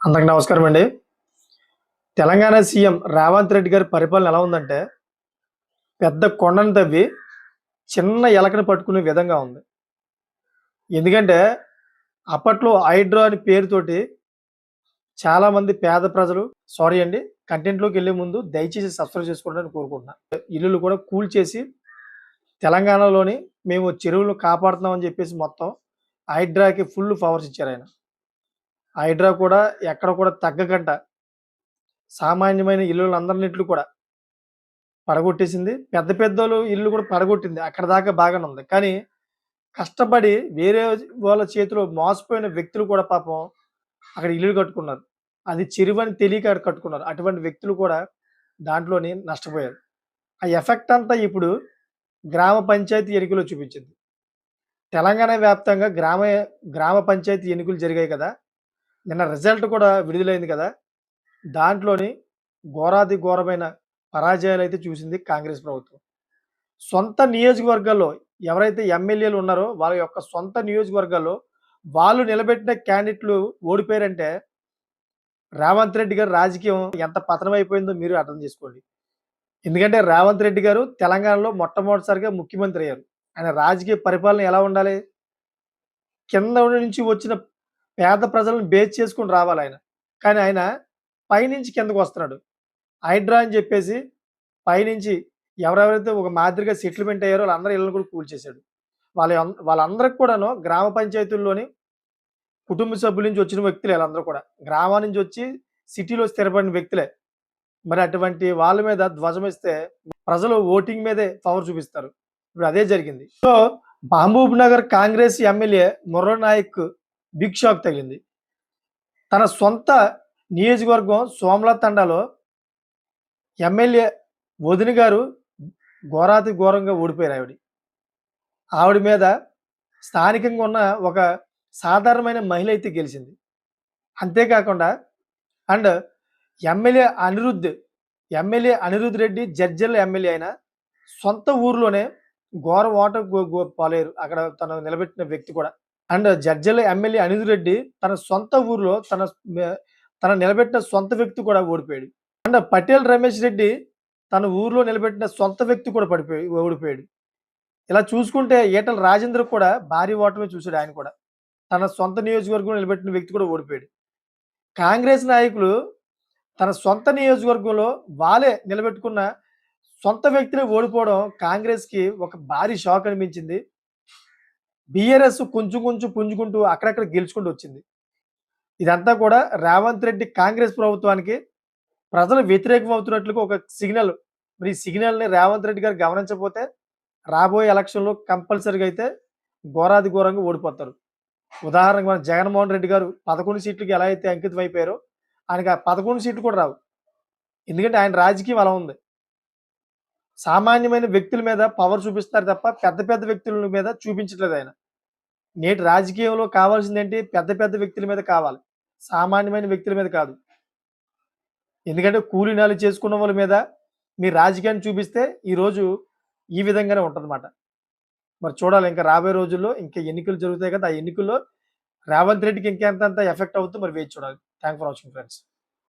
అందరికి నమస్కారం అండి. తెలంగాణ సీఎం రేవంత్ రెడ్డి గారి పరిపాలన ఎలా ఉందంటే పెద్ద కొండను తవ్వి చిన్న ఎలకను పట్టుకునే విధంగా ఉంది. ఎందుకంటే అప్పట్లో హైడ్రో అని పేరుతోటి చాలామంది పేద ప్రజలు సారీ అండి కంటెంట్లోకి వెళ్ళే ముందు దయచేసి సబ్స్క్రైబ్ చేసుకోవడానికి కోరుకుంటున్నా ఇల్లులు కూడా కూల్ చేసి తెలంగాణలోని మేము చెరువులు కాపాడుతున్నామని చెప్పేసి మొత్తం హైడ్రాకి ఫుల్ పవర్స్ ఇచ్చారు ఆయన. హైడ్రా కూడా ఎక్కడ కూడా తగ్గకంట. సామాన్యమైన ఇల్లులందరినిట్లు కూడా పడగొట్టేసింది. పెద్ద పెద్దోళ్ళు ఇల్లు కూడా పడగొట్టింది. అక్కడ దాకా బాగానే ఉంది కానీ కష్టపడి వేరే వాళ్ళ చేతిలో మోసపోయిన వ్యక్తులు కూడా పాపం అక్కడ ఇల్లు కట్టుకున్నారు. అది చిరువని తెలియక అక్కడ కట్టుకున్నారు. అటువంటి వ్యక్తులు కూడా దాంట్లోని నష్టపోయారు. ఆ ఎఫెక్ట్ అంతా ఇప్పుడు గ్రామ పంచాయతీ ఎన్నికలో చూపించింది. తెలంగాణ వ్యాప్తంగా గ్రామ గ్రామ పంచాయతీ ఎన్నికలు జరిగాయి కదా. నిన్న రిజల్ట్ కూడా విడుదలైంది కదా! దాంట్లోని ఘోరాది ఘోరమైన పరాజయాలు అయితే చూసింది కాంగ్రెస్ ప్రభుత్వం. సొంత నియోజకవర్గాల్లో ఎవరైతే ఎమ్మెల్యేలు ఉన్నారో వాళ్ళ యొక్క సొంత నియోజకవర్గాల్లో వాళ్ళు నిలబెట్టిన క్యాండిడేట్లు ఓడిపోయారంటే రేవంత్ రెడ్డి గారు రాజకీయం ఎంత పతనం అయిపోయిందో మీరు అర్థం చేసుకోండి. ఎందుకంటే రేవంత్ రెడ్డి గారు తెలంగాణలో మొట్టమొదటిసారిగా ముఖ్యమంత్రి అయ్యారు. ఆయన రాజకీయ పరిపాలన ఎలా ఉండాలి? కింద నుంచి వచ్చిన పేద ప్రజలను బేస్ చేసుకుని రావాలి ఆయన. కానీ ఆయన పైనుంచి కిందకు వస్తున్నాడు. హైడ్రా అని చెప్పేసి పైనుంచి ఎవరెవరైతే ఒక మాదిరిగా సెటిల్మెంట్ అయ్యారో వాళ్ళందరూ ఇళ్ళని కూడా కూల్చేశాడు. వాళ్ళ వాళ్ళందరికి కూడాను గ్రామ పంచాయతీల్లోని కుటుంబ సభ్యుల నుంచి వచ్చిన వ్యక్తులే వాళ్ళందరూ కూడా. గ్రామం నుంచి వచ్చి సిటీలో స్థిరపడిన వ్యక్తులే. మరి అటువంటి వాళ్ళ మీద ధ్వజం ఇస్తే ప్రజలు ఓటింగ్ మీదే పవర్ చూపిస్తారు. ఇప్పుడు అదే జరిగింది. So Mahabubnagar Congress MLA Murranayak big shock తగిలింది. తన సొంత నియోజకవర్గం సోమల తండాలో ఎమ్మెల్యే వదిన గారు ఘోరాతి ఘోరంగా ఓడిపోయారు ఆవిడ. ఆవిడ మీద స్థానికంగా ఉన్న ఒక సాధారణమైన మహిళ అయితే గెలిచింది. అంతేకాకుండా and MLA Anirudh MLA Anirudh Reddy Jadcherla MLA అయిన సొంత ఊర్లోనే ఘోర ఓట పాలేరు అక్కడ తను నిలబెట్టిన వ్యక్తి కూడా. అండ్ జడ్జల ఎమ్మెల్యే అనిరుద్ధ్ రెడ్డి తన సొంత ఊర్లో తన తన నిలబెట్టిన సొంత వ్యక్తి కూడా ఓడిపోయాడు. అండ్ పటేల్ రమేష్ రెడ్డి తన ఊర్లో నిలబెట్టిన సొంత వ్యక్తి కూడా పడిపోయి ఓడిపోయాడు. ఇలా చూసుకుంటే ఈటల రాజేంద్ర కూడా భారీ ఓటమి చూశాడు ఆయన కూడా. తన సొంత నియోజకవర్గం నిలబెట్టిన వ్యక్తి కూడా ఓడిపోయాడు. కాంగ్రెస్ నాయకులు తన సొంత నియోజకవర్గంలో వాళ్ళే నిలబెట్టుకున్న సొంత వ్యక్తిని ఓడిపోవడం కాంగ్రెస్కి ఒక భారీ షాక్ అనిపించింది. బీఆర్ఎస్ కొంచెం కొంచెం పుంజుకుంటూ అక్కడక్కడ గెలుచుకుంటూ వచ్చింది. ఇదంతా కూడా రేవంత్ రెడ్డి కాంగ్రెస్ ప్రభుత్వానికి ప్రజలు వ్యతిరేకం అవుతున్నట్లుగా ఒక సిగ్నల్. మరి ఈ సిగ్నల్ని రేవంత్ రెడ్డి గారు గమనించకపోతే రాబోయే ఎలక్షన్లో కంపల్సరీగా అయితే ఘోరాది ఘోరంగా ఓడిపోతారు. ఉదాహరణకు మన జగన్మోహన్ రెడ్డి గారు పదకొండు సీట్లకి ఎలా అయితే అంకితం అయిపోయారో ఆయనకి ఆ పదకొండు సీట్లు కూడా రావు. ఎందుకంటే ఆయన రాజకీయం అలా ఉంది. సామాన్యమైన వ్యక్తుల మీద పవర్ చూపిస్తారు తప్ప పెద్ద పెద్ద వ్యక్తుల మీద చూపించట్లేదు ఆయన. నేటి రాజకీయంలో కావాల్సింది ఏంటి? పెద్ద పెద్ద వ్యక్తుల మీద కావాలి. సామాన్యమైన వ్యక్తుల మీద కాదు. ఎందుకంటే కూలీనాలు చేసుకున్న వాళ్ళ మీద మీ రాజకీయాన్ని చూపిస్తే ఈరోజు ఈ విధంగానే ఉంటుందన్నమాట. మరి చూడాలి ఇంకా రాబోయే రోజుల్లో ఇంకా ఎన్నికలు జరుగుతాయి కదా ఆ ఎన్నికల్లో రేవంత్ రెడ్డికి ఇంకెంత ఎఫెక్ట్ అవుతుంది మరి వేచి చూడాలి. Thank for watching friends